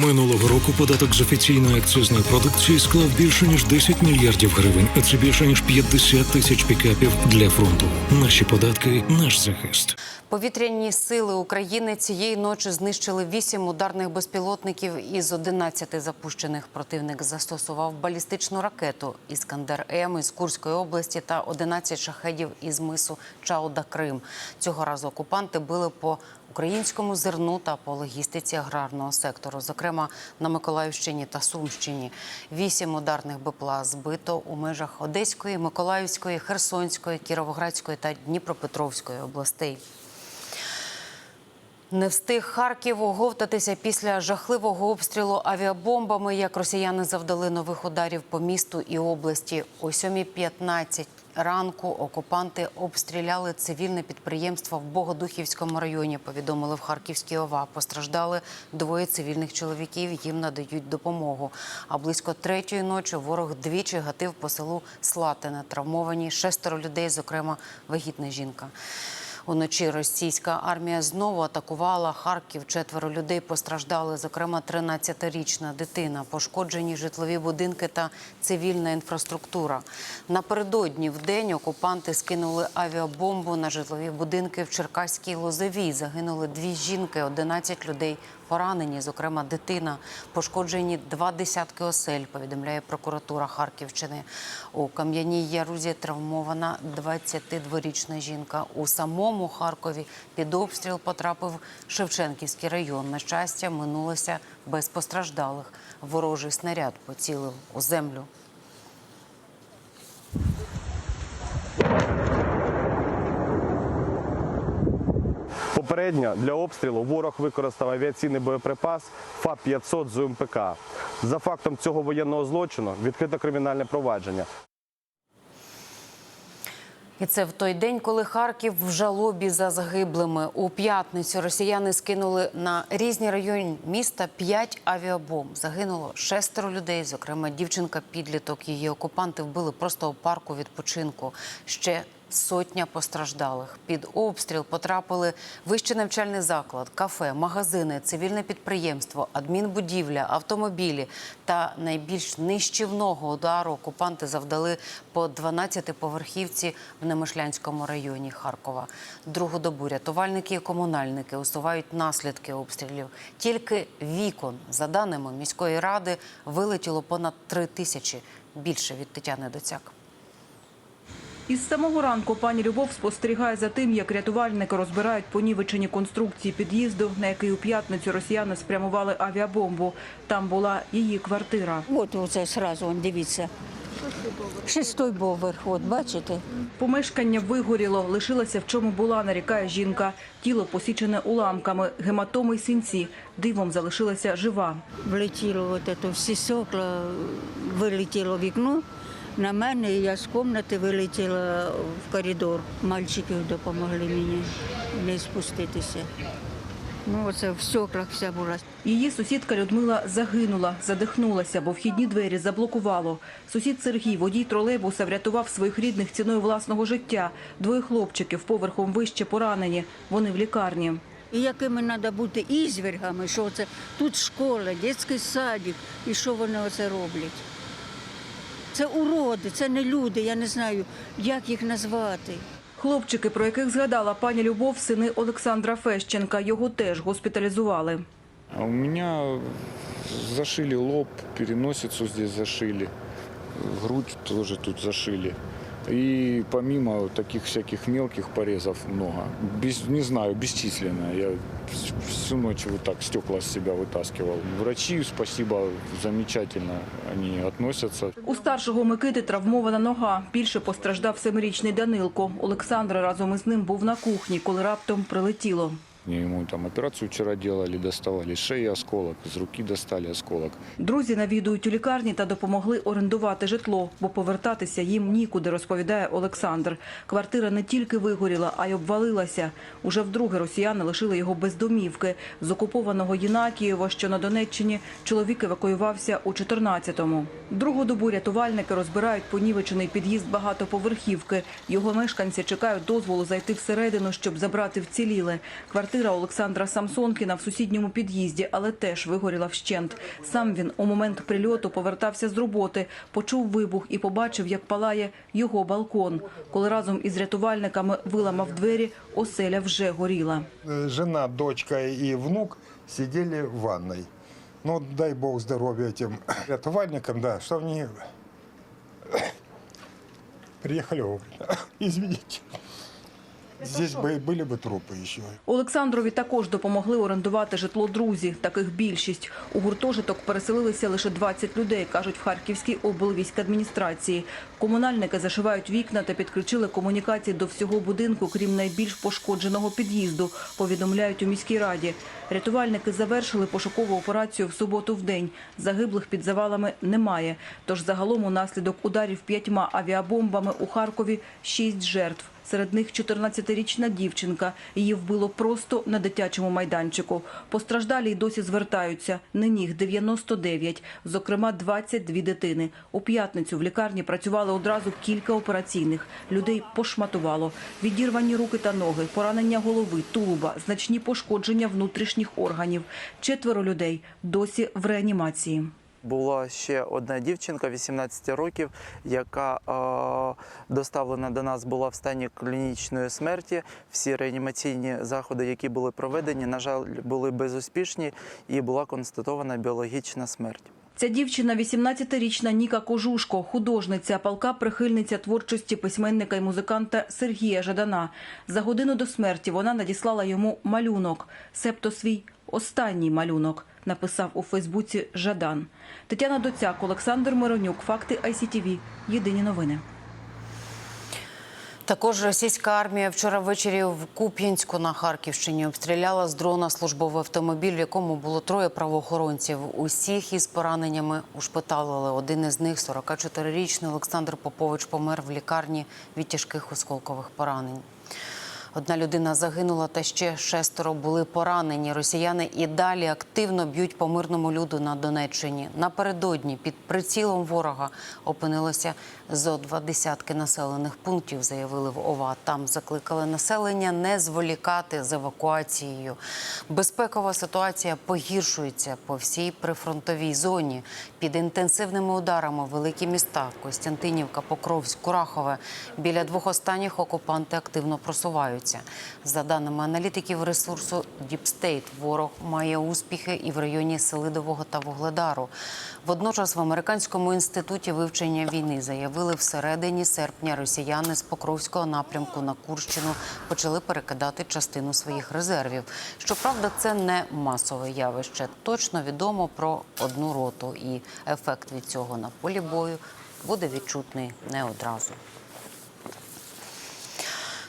Минулого року податок з офіційної акцизної продукції склав більше ніж 10 мільярдів гривень, а це більше ніж 50 тисяч пікапів для фронту. Наші податки, наш захист. Повітряні сили України цієї ночі знищили вісім ударних безпілотників із 11 запущених. Противник застосував балістичну ракету Іскандер М із Курської області та 11 шахедів із мису Чауда Крим. Цього разу окупанти били по українському зерну та по логістиці аграрного сектору, зокрема на Миколаївщині та Сумщині. Вісім ударних БПЛА збито у межах Одеської, Миколаївської, Херсонської, Кіровоградської та Дніпропетровської областей. Не встиг Харків оговтатися після жахливого обстрілу авіабомбами, як росіяни завдали нових ударів по місту і області. О 7.15 ранку окупанти обстріляли цивільне підприємство в Богодухівському районі. Повідомили в Харківській ОВА. Постраждали двоє цивільних чоловіків. Їм надають допомогу. А близько третьої ночі ворог двічі гатив по селу Слатине. Травмовані шестеро людей, зокрема вагітна жінка. Уночі російська армія знову атакувала Харків. Четверо людей постраждали, зокрема 13-річна дитина, пошкоджені житлові будинки та цивільна інфраструктура. Напередодні в день окупанти скинули авіабомбу на житлові будинки в Черкаській Лозовій. Загинули дві жінки, 11 людей поранені, зокрема дитина. Пошкоджені два десятки осель. Повідомляє прокуратура Харківщини. У Кам'яній Ярузі травмована 22-річна жінка. У самому Харкові під обстріл потрапив Шевченківський район. На щастя, минулося без постраждалих. Ворожий снаряд поцілив у землю. Попередньо для обстрілу ворог використав авіаційний боєприпас ФАП-500 з УМПК. За фактом цього воєнного злочину відкрито кримінальне провадження. І це в той день, коли Харків в жалобі за загиблими. У п'ятницю росіяни скинули на різні райони міста п'ять авіабомб. Загинуло шестеро людей, зокрема дівчинка-підліток. Її окупанти вбили просто у парку відпочинку. Ще сотня постраждалих. Під обстріл потрапили вищий навчальний заклад, кафе, магазини, цивільне підприємство, адмінбудівля, автомобілі. Та найбільш нищівного удару окупанти завдали по 12-поверхівці в Немишлянському районі Харкова. Другу добу рятувальники і комунальники усувають наслідки обстрілів. Тільки вікон, за даними міської ради, вилетіло понад три тисячі. Більше від Тетяни Доцяк. Із самого ранку пані Любов спостерігає за тим, як рятувальники розбирають понівечені конструкції під'їзду, на який у п'ятницю росіяни спрямували авіабомбу. Там була її квартира. От оце сразу, он, дивіться. Шестой поверх, от бачите? Помешкання вигоріло, лишилося в чому була, нарікає жінка. Тіло посічене уламками, гематоми й синці. Дивом залишилася жива. Влетіло от это, всі стекла, вилетіло вікно. На мене і я з кімнати вилетіла в коридор. Мальчики допомогли мені не спуститися. Ну, оце в стеклах вся була. Її сусідка Людмила загинула, задихнулася, бо вхідні двері заблокувало. Сусід Сергій, водій тролейбуса, врятував своїх рідних ціною власного життя. Двоє хлопчиків поверхом вище поранені. Вони в лікарні. І якими треба бути ізвергами, що це тут школа, дитячий садик, і що вони оце роблять. Це уроди, це не люди, я не знаю, як їх назвати. Хлопчики, про яких згадала пані Любов, сини Олександра Фещенка, його теж госпіталізували. А у мене зашили лоб, переносицю здесь зашили, грудь теж тут зашили. И помимо таких всяких мелких порезов много. Без, не знаю, бесчисленно. Я всю ночь вот так стекла с себя вытаскивал. Врачи, спасибо, замечательно они относятся. У старшого Микити травмована нога. Більше постраждав семирічний Данилко. Олександр разом із ним був на кухні, коли раптом прилетіло. Ему там операцию вчера делали, доставали с шеи осколок, из руки достали осколок. Друзі навідують у лікарні та допомогли орендувати житло, бо повертатися їм нікуди, розповідає Олександр. Квартира не тільки вигоріла, а й обвалилася. Уже вдруге росіяни лишили його без домівки. З окупованого Єнакієва, що на Донеччині, чоловік евакуювався у 14-му. Другу добу рятувальники розбирають понівечений під'їзд багатоповерхівки. Його мешканці чекають дозволу зайти всередину, щоб забрати вціліле. Квартира квартира Олександра Самсонкіна в сусідньому під'їзді, але теж вигоріла вщент. Сам він у момент прильоту повертався з роботи, почув вибух і побачив, як палає його балкон. Коли разом із рятувальниками виламав двері, оселя вже горіла. Э, Жена, дочка и внук сидели в ванной. Ну, дай бог здоровья этим рятувальникам, да, что они приехали вовремя. Извините. Здесь бы были бы трупы еще. Олександрові також допомогли орендувати житло друзі. Таких більшість. У гуртожиток переселилися лише 20 людей, кажуть в Харківській облвійськадміністрації. Комунальники зашивають вікна та підключили комунікації до всього будинку, крім найбільш пошкодженого під'їзду, повідомляють у міській раді. Рятувальники завершили пошукову операцію в суботу в день. Загиблих під завалами немає. Тож загалом унаслідок ударів п'ятьма авіабомбами у Харкові шість жертв. Серед них 14-річна дівчинка. Її вбило просто на дитячому майданчику. Постраждалі й досі звертаються. Нині їх 99, зокрема 22 дитини. У п'ятницю в лікарні працювали одразу кілька операційних. Людей пошматувало. Відірвані руки та ноги, поранення голови, тулуба, значні пошкодження внутрішніх органів. Четверо людей досі в реанімації. Була ще одна дівчинка 18 років, яка е, доставлена до нас була в стані клінічної смерті. Всі реанімаційні заходи, які були проведені, на жаль, були безуспішні і була констатована біологічна смерть. Ця дівчина – 18-річна Ніка Кожушко, художниця, палка прихильниця творчості письменника і музиканта Сергія Жадана. За годину до смерті вона надіслала йому малюнок, себто свій останній малюнок, написав у Фейсбуці Жадан. Тетяна Доцяк, Олександр Миронюк, Факти ICTV. Єдині новини. Також російська армія вчора ввечері в Куп'янську на Харківщині обстріляла з дрона службовий автомобіль, в якому було троє правоохоронців. Усіх із пораненнями ушпиталили. Один із них, 44-річний Олександр Попович, помер в лікарні від тяжких осколкових поранень. Одна людина загинула, та ще шестеро були поранені. Росіяни і далі активно б'ють по мирному люду на Донеччині. Напередодні під прицілом ворога опинилося зо два десятки населених пунктів. Заявили в ОВА. Там закликали населення не зволікати з евакуацією. Безпекова ситуація погіршується по всій прифронтовій зоні. Під інтенсивними ударами великі міста Костянтинівка, Покровськ, Курахове. Біля двох останніх окупанти активно просуваються. За даними аналітиків ресурсу Діпстейт, ворог має успіхи і в районі Селидового та Вугледару. Водночас в американському інституті вивчення війни заявили, всередині серпня росіяни з Покровського напрямку на Курщину почали перекидати частину своїх резервів. Щоправда, це не масове явище. Точно відомо про одну роту, і ефект від цього на полі бою буде відчутний не одразу.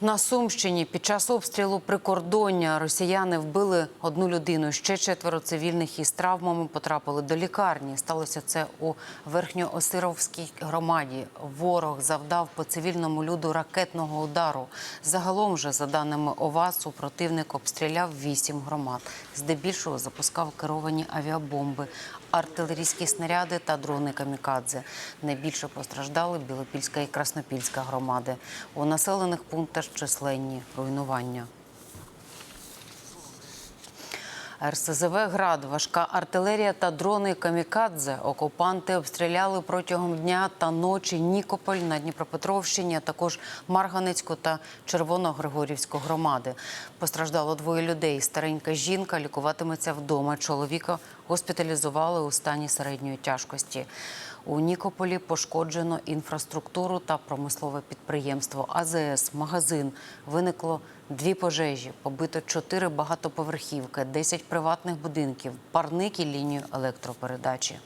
На Сумщині під час обстрілу прикордоння росіяни вбили одну людину. Ще четверо цивільних із травмами потрапили до лікарні. Сталося це у Верхньоосировській громаді. Ворог завдав по цивільному люду ракетного удару. Загалом же, за даними ОВАСу, противник обстріляв вісім громад. Здебільшого запускав керовані авіабомби, артилерійські снаряди та дрони камікадзе. Найбільше постраждали Білопільська і Краснопільська громади. У населених пунктах численні руйнування. РСЗВ «Град», важка артилерія та дрони «Камікадзе» окупанти обстріляли протягом дня та ночі Нікополь на Дніпропетровщині, а також Марганецьку та Червоногригорівську громади. Постраждало двоє людей. Старенька жінка лікуватиметься вдома. Чоловіка госпіталізували у стані середньої тяжкості. У Нікополі пошкоджено інфраструктуру та промислове підприємство АЗС, магазин. Виникло дві пожежі, побито чотири багатоповерхівки, 10 приватних будинків, парник і лінію електропередачі.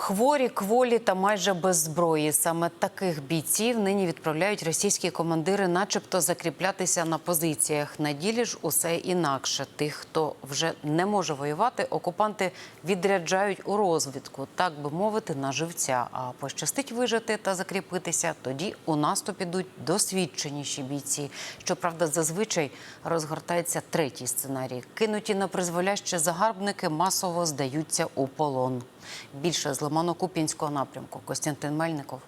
Хворі, кволі та майже без зброї. Саме таких бійців нині відправляють російські командири, начебто закріплятися на позиціях. На ділі ж усе інакше. Тих, хто вже не може воювати, окупанти відряджають у розвідку, так би мовити, на живця. А пощастить вижити та закріпитися, тоді у наступ ідуть досвідченіші бійці. Щоправда, зазвичай розгортається третій сценарій. Кинуті на призволяще загарбники масово здаються у полон. Більше з Лимано-Куп'янського напрямку. Костянтин Мельников.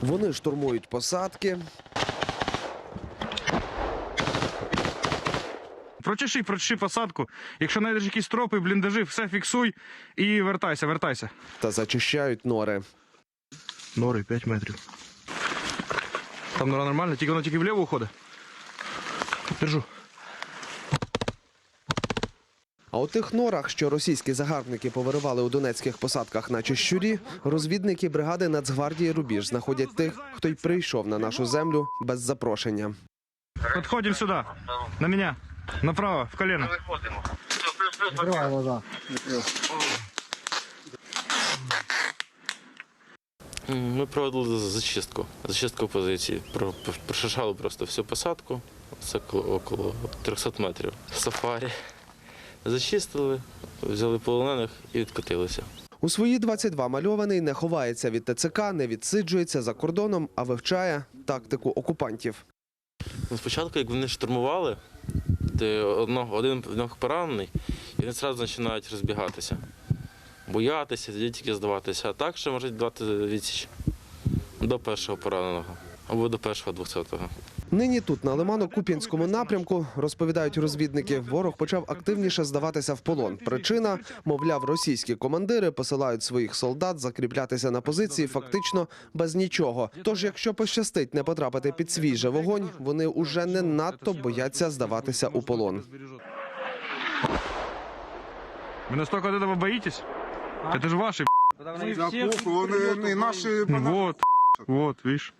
Вони штурмують посадки, Прочеши, прочеши посадку. Якщо знайдеш якісь тропи, бліндажі, все фіксуй і вертайся, вертайся. Та зачищають нори. Нори 5 метрів. Там нора нормально, тільки воно тільки вліво уходить. Держу. А у тих норах, що російські загарбники повиривали у донецьких посадках на Чищурі, розвідники бригади Нацгвардії Рубіж знаходять тих, хто й прийшов на нашу землю без запрошення. Подходим сюди. На мене. Направо, в колено. М, Ми проводили зачистку, зачистку позиції. Про- Прошишали просто всю посадку, це около- около 300 метрів. Сафарі. Зачистили, взяли полонених і відкотилися. У свої 22 мальований не ховається від ТЦК, не відсиджується за кордоном, а вивчає тактику окупантів. Спочатку, як вони штурмували, де одного, один в нього поранений, і вони одразу починають розбігатися. Боятися, тільки здаватися. А так ще можуть дати відсіч до першого пораненого або до першого 200-го. Нині тут, на Лимано-Куп'янському напрямку, розповідають розвідники, ворог почав активніше здаватися в полон. Причина, мовляв, російські командири посилають своїх солдат закріплятися на позиції фактично без нічого. Тож, якщо пощастить не потрапити під свій же вогонь, вони уже не надто бояться здаватися у полон. Ви настільки від цього боїтесь? Це ж ваші. Вони наші Вот, вот, видиш.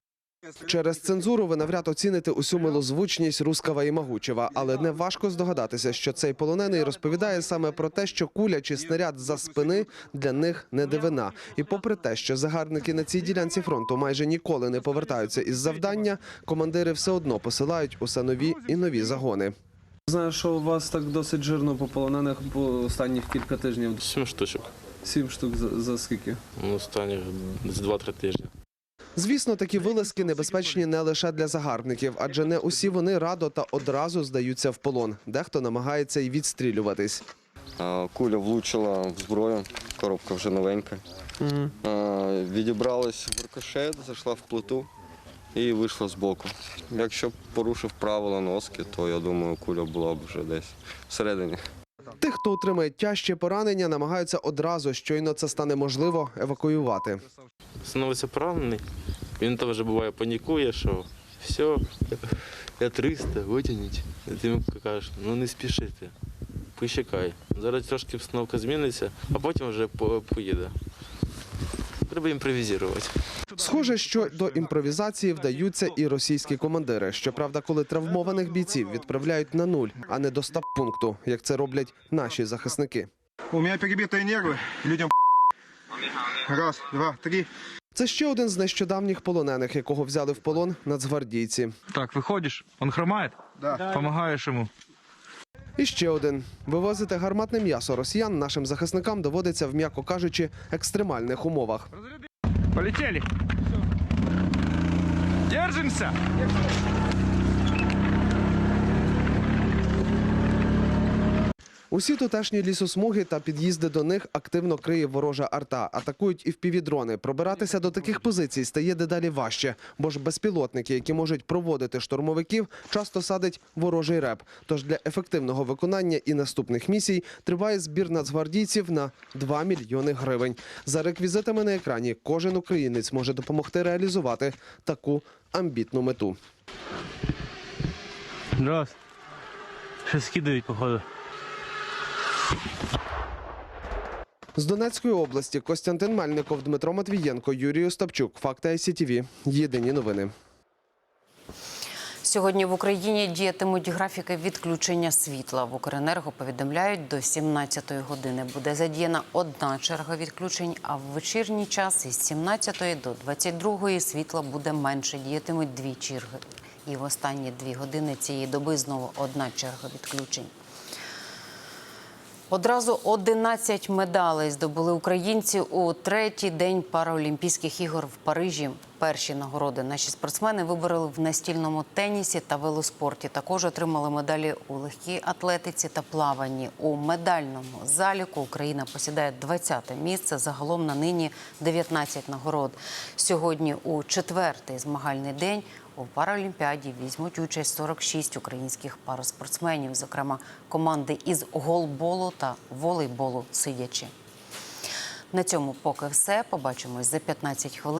Через цензуру ви навряд оціните усю милозвучність Рускава і Магучева, але не важко здогадатися, що цей полонений розповідає саме про те, що куля чи снаряд за спини для них не дивина. І попри те, що загарбники на цій ділянці фронту майже ніколи не повертаються із завдання, командири все одно посилають усе нові і нові загони. Знаю, що у вас так досить жирно по полонених по останніх кілька тижнів. Сім штучок. Сім штук за, за скільки? Ну, останніх десь 2-3 тижні. Звісно, такі вилазки небезпечні не лише для загарбників, адже не усі вони радо та одразу здаються в полон. Дехто намагається й відстрілюватись. А, Куля влучила в зброю, коробка вже новенька. А, Відібралась в рикошет, зайшла в плиту і вийшла з боку. Якщо б порушив правила носки, то я думаю, куля була б вже десь всередині. Тих, хто отримає тяжче поранення, намагаються одразу, щойно це стане можливо, евакуювати. становиться поранений, він там вже буває панікує, що все, я 300, витягніть. І ти йому кажеш, ну не спішити, почекай. Зараз трошки обстановка зміниться, а потім вже поїде. Треба імпровізувати. Схоже, що до імпровізації вдаються і російські командири. Щоправда, коли травмованих бійців відправляють на нуль, а не до стаб-пункту, як це роблять наші захисники. У мене перебиті нерви, людям Раз, два, три. Це ще один з нещодавніх полонених, якого взяли в полон нацгвардійці. Так, виходиш, він хромає, Да. допомагаєш йому. І ще один вивозити гарматне м'ясо росіян нашим захисникам доводиться в м'яко кажучи екстремальних умовах. Полетели. Держимся. Усі тутешні лісосмуги та під'їзди до них активно криє ворожа арта. Атакують і впівдрони. Пробиратися до таких позицій стає дедалі важче, бо ж безпілотники, які можуть проводити штурмовиків, часто садить ворожий реп. Тож для ефективного виконання і наступних місій триває збір нацгвардійців на 2 мільйони гривень. За реквізитами на екрані кожен українець може допомогти реалізувати таку амбітну мету. Раз. Ще скидають, походу. З Донецької області Костянтин Мельников, Дмитро Матвієнко, Юрій Остапчук. Факти ICTV. Єдині новини. Сьогодні в Україні діятимуть графіки відключення світла. В Укренерго повідомляють, до 17-ї години буде задіяна одна черга відключень, а в вечірній час із 17-ї до 22-ї світла буде менше. Діятимуть дві черги. І в останні дві години цієї доби знову одна черга відключень. Одразу 11 медалей здобули українці у третій день Параолімпійських ігор в Парижі. Перші нагороди наші спортсмени вибороли в настільному тенісі та велоспорті. Також отримали медалі у легкій атлетиці та плаванні. У медальному заліку Україна посідає 20-те місце. Загалом на нині 19 нагород. Сьогодні у четвертий змагальний день У паралімпіаді візьмуть участь 46 українських параспортсменів, зокрема команди із голболу та волейболу сидячи. На цьому поки все. Побачимось за 15 хвилин.